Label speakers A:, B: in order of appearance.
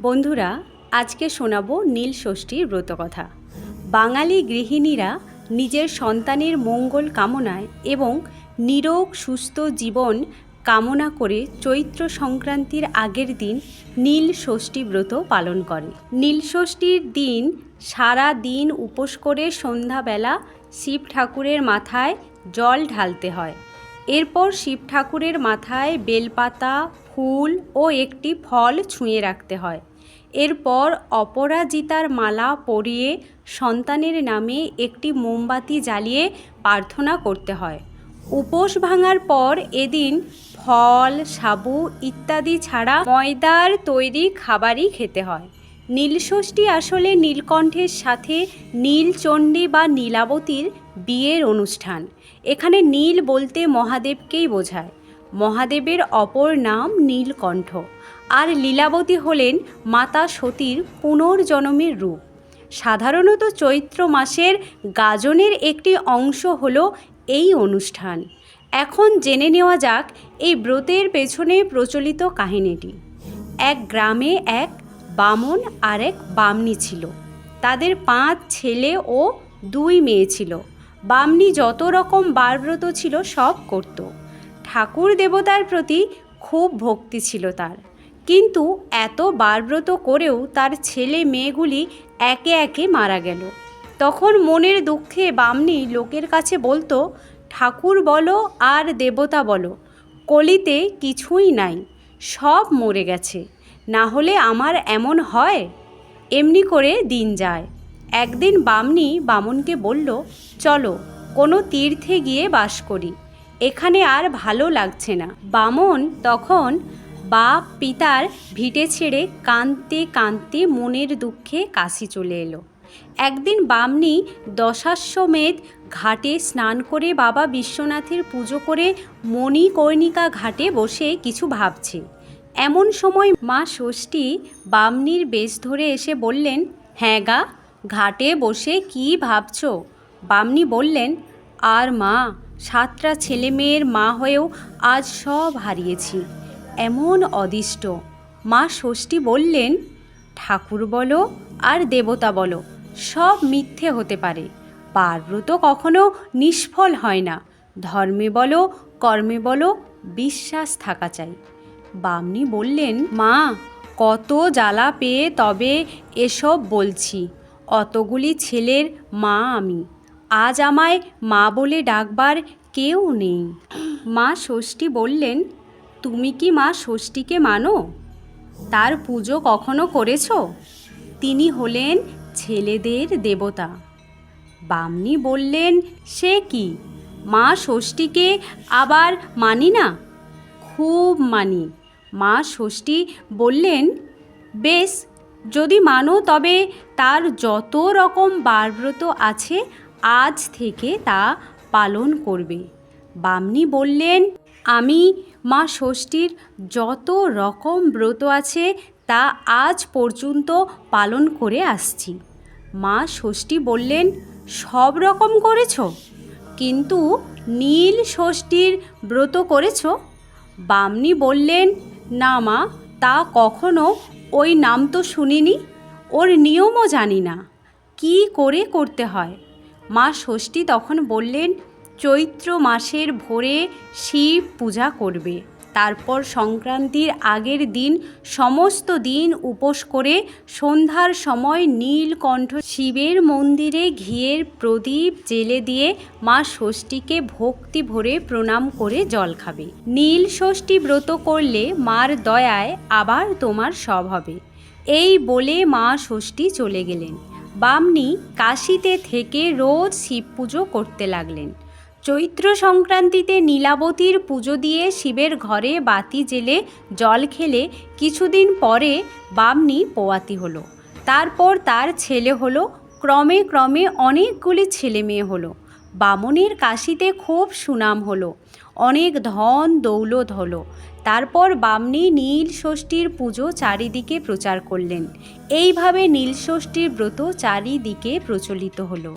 A: বন্ধুরা, আজকে শোনাবো নীল ষষ্ঠীর ব্রতকথা। বাঙালি গৃহিণীরা নিজের সন্তানের মঙ্গল কামনায় এবং নিরোগ সুস্থ জীবন কামনা করে চৈত্র সংক্রান্তির আগের দিন নীল ষষ্ঠী ব্রত পালন করে। নীল ষষ্ঠীর দিন সারা দিন উপোস করে সন্ধ্যাবেলা শিব ঠাকুরের মাথায় জল ঢালতে হয়। এরপর শিব ঠাকুরের মাথায় বেলপাতা, ফুল ও একটি ফল ছুঁয়ে রাখতে হয়। এরপর অপরাজিতার মালা পরিয়ে সন্তানের নামে একটি মোমবাতি জ্বালিয়ে প্রার্থনা করতে হয়। উপোস ভাঙার পর এদিন ফল, সাবু ইত্যাদি ছাড়া ময়দার তৈরি খাবারই খেতে হয়। নীলষষ্ঠী আসলে নীলকণ্ঠের সাথে নীলচণ্ডী বা নীলাবতীর বিয়ের অনুষ্ঠান। এখানে নীল বলতে মহাদেবকেই বোঝায়। মহাদেবের অপর নাম নীলকণ্ঠ। আর লীলাবতী হলেন মাতা সতীর পুনর্জন্মের রূপ। সাধারণত চৈত্র মাসের গাজনের একটি অংশ হল এই অনুষ্ঠান। এখন জেনে নেওয়া যাক এই ব্রতের পেছনে প্রচলিত কাহিনীটি। এক গ্রামে এক বামন আর এক বামনি ছিল। তাদের পাঁচ ছেলে ও দুই মেয়ে ছিল। বামনি যত রকম বারব্রত ছিল সব করত। ঠাকুর দেবতার প্রতি খুব ভক্তি ছিল তার। কিন্তু এত বারব্রত করেও তার ছেলে মেয়েগুলি একে একে মারা গেল। তখন মনের দুঃখে বামনি লোকের কাছে বলতো, ঠাকুর বলো আর দেবতা বলো, কলিতে কিছুই নাই, সব মরে গেছে, না হলে আমার এমন হয়? এমনি করে দিন যায়। একদিন বামনি বামনকে বলল, চলো কোনো তীর্থে গিয়ে বাস করি। এখানে আর ভালো লাগছে না। বামন তখন বাপ পিতার ভিটে ছেড়ে কাঁদতে কাঁদতে মনের দুঃখে কাশি চলে এলো। একদিন বামনি দশাশ্বমেধ ঘাটে স্নান করে বাবা বিশ্বনাথের পুজো করে মণিকর্ণিকা ঘাটে বসে কিছু ভাবছে। এমন সময় মা ষষ্ঠী বামনির বেশ ধরে এসে বললেন হ্যাঁ গা, ঘাটে বসে কি ভাবছ? বামনি বললেন, আর মা সাতটা ছেলে মেয়ের মা হয়েও আজ সব হারিয়েছি। এমন অদিষ্ট। মা ষষ্ঠী বললেন, ঠাকুর বলো আর দেবতা বলো, সব মিথ্যে হতে পারে। পারব্রত কখনো নিষ্ফল হয় না। ধর্মে বলো, কর্মে বলো, বিশ্বাস থাকা চাই। বামনি বললেন, মা, কত জ্বালা পেয়ে তবে এসব বলছি। অতগুলি ছেলের মা আমি। আজ আমায় মা বলে ডাকবার কেউ নেই। মা ষষ্ঠী বললেন, তুমি কি মা ষষ্ঠীকে মানো? তার পুজো কখনো করেছ? তিনি হলেন ছেলেদের দেবতা। বামনি বললেন, সে কি? মা ষষ্ঠীকে আবার মানি না? খুব মানি। মা ষষ্ঠী বললেন, বেশ, যদি মানো তবে তার যত রকম বারব্রত আছে আজ থেকে তা পালন করবে। বামনি বললেন, আমি মা ষষ্ঠীর যত রকম ব্রত আছে তা আজ পর্যন্ত পালন করে আসছি। মা ষষ্ঠী বললেন, সব রকম করেছ? কিন্তু নীল ষষ্ঠীর ব্রত করেছ? বামনি বললেন, না মা, তা কখনো, ওই নাম তো শুনিনি। ওর নিয়মও জানি না। কি করে করতে হয়? মা ষষ্ঠী তখন বললেন, চৈত্র মাসের ভোরে শিব পূজা করবে। তারপর সংক্রান্তির আগের দিন সমস্ত দিন উপোস করে সন্ধ্যার সময় নীলকণ্ঠ শিবের মন্দিরে ঘিয়ের প্রদীপ জেলে দিয়ে মা ষষ্ঠীকে ভক্তি ভরে প্রণাম করে জল খাবে। নীল ষষ্ঠী ব্রত করলে মার দয়ায় আবার তোমার সব হবে। এই বলে মা ষষ্ঠী চলে গেলেন। বামনি কাশিতে থেকে রোজ শিব পুজো করতে লাগলেন। চৈত্র সংক্রান্তিতে নীলাবতীর পুজো দিয়ে শিবের ঘরে বাতি জেলে জল খেলে কিছুদিন পরে বামনি পোয়াতি হলো। তারপর তার ছেলে হলো, ক্রমে ক্রমে অনেকগুলি ছেলে মেয়ে হলো। বামনের কাশিতে খুব সুনাম হলো। অনেক ধন দৌলত হলো। তারপর বামনি নীল ষষ্ঠীর পুজো চারিদিকে প্রচার করলেন। এইভাবে নীল ষষ্ঠীর ব্রত চারিদিকে প্রচলিত হলো।